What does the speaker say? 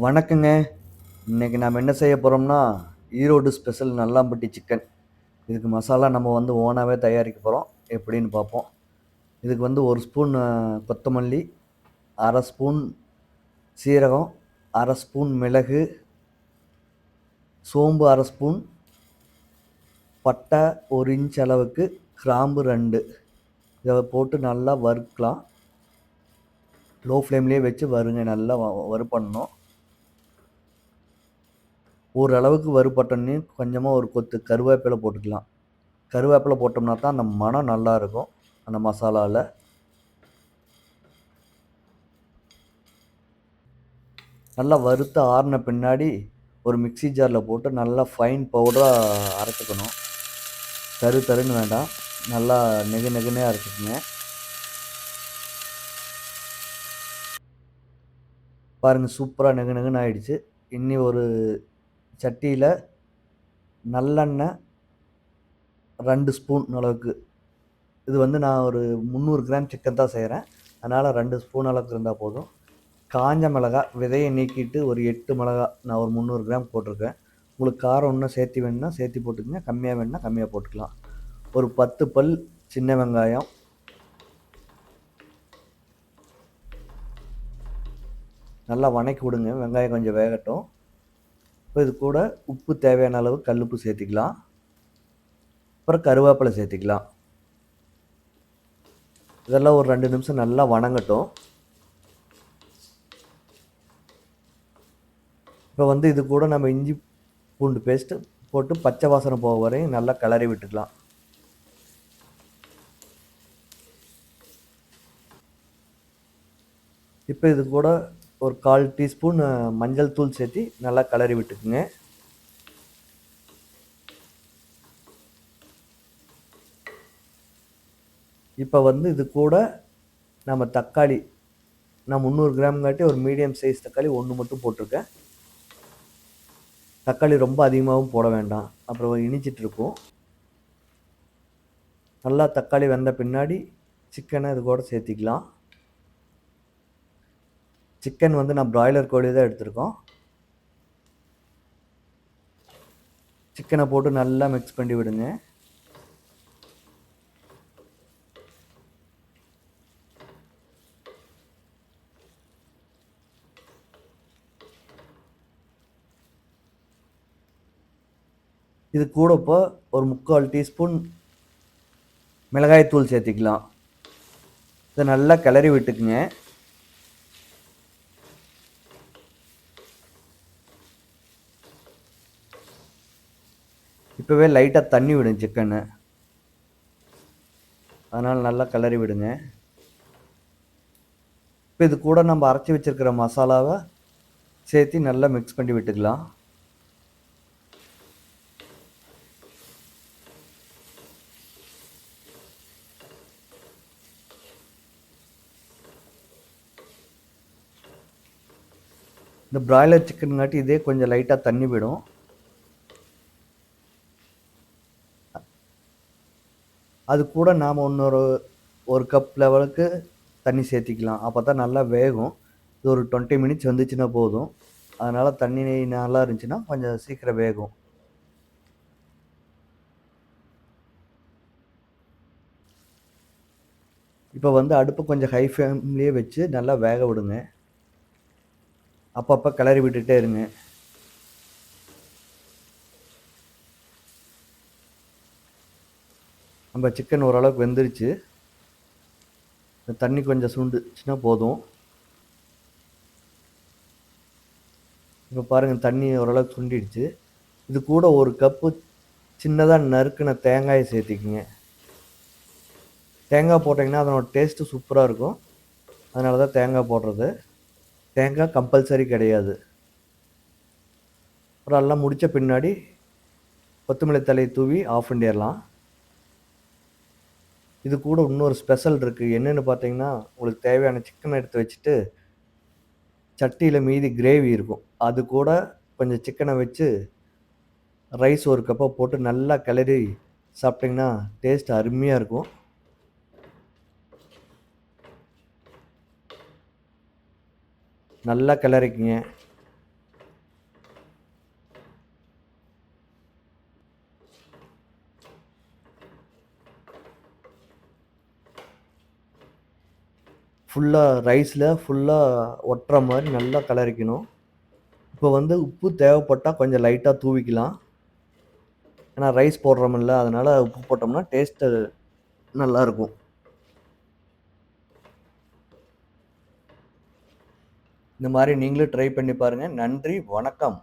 வணக்கங்க. இன்றைக்கி நாம் என்ன செய்ய போகிறோம்னா ஈரோடு ஸ்பெஷல் நல்லாம்பட்டி சிக்கன் இதுக்கு மசாலா நம்ம வந்து ஓனாகவே தயாரிக்க போகிறோம் எப்படின்னு பார்ப்போம். இதுக்கு வந்து ஒரு ஸ்பூன் கொத்தமல்லி அரை ஸ்பூன் சீரகம் அரை ஸ்பூன் மிளகு சோம்பு அரை ஸ்பூன் பட்டை ஒரு இன்ச் அளவுக்கு கிராம்பு ரெண்டு. இதை போட்டு நல்லா வறுக்கலாம். லோ ஃப்ளேம்லேயே வச்சு வருங்க நல்லா வ- பண்ணணும் ஓரளவுக்கு வறுபட்டோன்னே கொஞ்சமாக ஒரு கொத்து கருவேப்பிலை போட்டுக்கலாம். கருவேப்பிலை போட்டோம்னா தான் அந்த மனம் நல்லா இருக்கும். அந்த மசாலாவில் நல்லா வறுத்து ஆறின பின்னாடி ஒரு மிக்ஸி ஜாரில் போட்டு நல்லா ஃபைன் பவுடராக அரைச்சிக்கணும். தரு தருன்னு வேண்டாம். நல்லா நெகு நெகுனே அரைச்சிக்கோங்க. பாருங்கள் சூப்பராக நெகு நெகுன்னு ஆயிடுச்சு. இன்னி ஒரு சட்டியில் நல்லெண்ணெய் ரெண்டு ஸ்பூன் அளவுக்கு. இது வந்து நான் ஒரு முந்நூறு கிராம் சிக்கன் தான் செய்கிறேன் அதனால் ரெண்டு ஸ்பூன் அளவுக்கு இருந்தால் போதும். காஞ்ச மிளகா விதையை நீக்கிட்டு ஒரு எட்டு மிளகா நான் ஒரு முந்நூறு கிராம் போட்டிருக்கேன். உங்களுக்கு காரம் இன்னும் சேர்த்தி வேணும்னா சேர்த்தி போட்டுக்கங்க. கம்மியாக வேணும்னா கம்மியாக போட்டுக்கலாம். ஒரு பத்து பல் சின்ன வெங்காயம். நல்லா வணக்கி விடுங்க. வெங்காயம் கொஞ்சம் வேகட்டும். இப்போ இது கூட உப்பு தேவையான அளவு கல்லுப்பு சேர்த்திக்கலாம். அப்புறம் கருவேப்பிலை சேர்த்திக்கலாம். இதெல்லாம் ஒரு ரெண்டு நிமிஷம் நல்லா வணங்கட்டும். இப்போ வந்து இது கூட நம்ம இஞ்சி பூண்டு பேஸ்ட்டு போட்டு பச்சை வாசனை போக வரையும் நல்லா கிளறி விட்டுக்கலாம். இப்போ இது கூட ஒரு கால் டீஸ்பூன் மஞ்சள் தூள் சேர்த்து நல்லா கிளறி விட்டுக்குங்க. இப்போ வந்து இது கூட நம்ம தக்காளி நான் முந்நூறு கிராம் காட்டி ஒரு மீடியம் சைஸ் தக்காளி ஒன்று மட்டும் போட்டிருக்கேன். தக்காளி ரொம்ப அதிகமாகவும் போட வேண்டாம். அப்புறம் இனிச்சிட்டு இருக்கும். நல்லா தக்காளி வெந்த பின்னாடி சிக்கனை இது கூட சேர்த்திக்கலாம். சிக்கன் வந்து நான் பிராய்லர் கோழி தான் எடுத்திருக்கோம். சிக்கனை போட்டு நல்லா மிக்ஸ் பண்ணி விடுங்க. இது கூட இப்போ ஒரு முக்கால் டீஸ்பூன் மிளகாய்த்தூள் சேர்த்திக்கலாம். இதை நல்லா கிளறி விட்டுக்குங்க. இப்போவே லைட்டாக தண்ணி விடும் சிக்கனு அதனால் நல்லா கிளறி விடுங்க. இப்போ இது கூட நம்ம அரைச்சி வச்சிருக்கிற மசாலாவை சேர்த்து நல்லா மிக்ஸ் பண்ணி விட்டுக்கலாம். இந்த பிராய்லர் சிக்கனுங்காட்டி இதே கொஞ்சம் லைட்டாக தண்ணி விடும். அது கூட நாம் இன்னொரு ஒரு கப் லெவலுக்கு தண்ணி சேர்த்திக்கலாம். அப்போ தான் நல்லா வேகும். இது ஒரு டுவெண்ட்டி மினிட்ஸ் வந்துச்சுன்னா போதும். அதனால் தண்ணி நல்லா இருந்துச்சுன்னா கொஞ்சம் சீக்கிரம் வேகும். இப்போ வந்து அடுப்பு கொஞ்சம் ஹை ஃப்ளேம்லேயே வச்சு நல்லா வேக விடுங்க. அப்பப்போ கிளறி விட்டுகிட்டே இருங்க. நம்ம சிக்கன் ஓரளவுக்கு வெந்துருச்சு. இந்த தண்ணி கொஞ்சம் சுண்டுச்சுன்னா போதும். இப்போ பாருங்கள் தண்ணி ஓரளவுக்கு சுண்டிடுச்சு. இது கூட ஒரு கப்பு சின்னதாக நறுக்கின தேங்காயை சேர்த்திக்கிங்க. தேங்காய் போட்டிங்கன்னா அதனோட டேஸ்ட்டு சூப்பராக இருக்கும். அதனால தான் தேங்காய் போடுறது. தேங்காய் கம்பல்சரி கிடையாது. அப்புறம் எல்லாம் முடித்த பின்னாடி கொத்தமல்லி தலையை தூவி ஆஃப் பண்ணிடலாம். இது கூட இன்னொரு ஸ்பெஷல் இருக்குது என்னென்னு பார்த்தீங்கன்னா உங்களுக்கு தேவையான சிக்கன் எடுத்து வச்சுட்டு சட்டியில் மீதி கிரேவி இருக்கும். அது கூட கொஞ்சம் சிக்கனை வச்சு ரைஸ் ஒரு கப்பாக போட்டு நல்லா கிளறி சாப்பிட்டிங்கன்னா டேஸ்ட் அருமையாக இருக்கும். நல்லா கிளறிக்குங்க. ஃபுல்லாக ரைஸில் ஃபுல்லாக ஒட்டுற மாதிரி நல்லா கலரிக்கணும். இப்போ வந்து உப்பு தேவைப்பட்டால் கொஞ்சம் லைட்டாக தூவிக்கலாம். ஏன்னா ரைஸ் போடுறோமில்ல அதனால் உப்பு போட்டோம்னா டேஸ்ட்டு நல்லாயிருக்கும் இந்த மாதிரி நீங்களும் ட்ரை பண்ணி பாருங்கள் நன்றி வணக்கம்.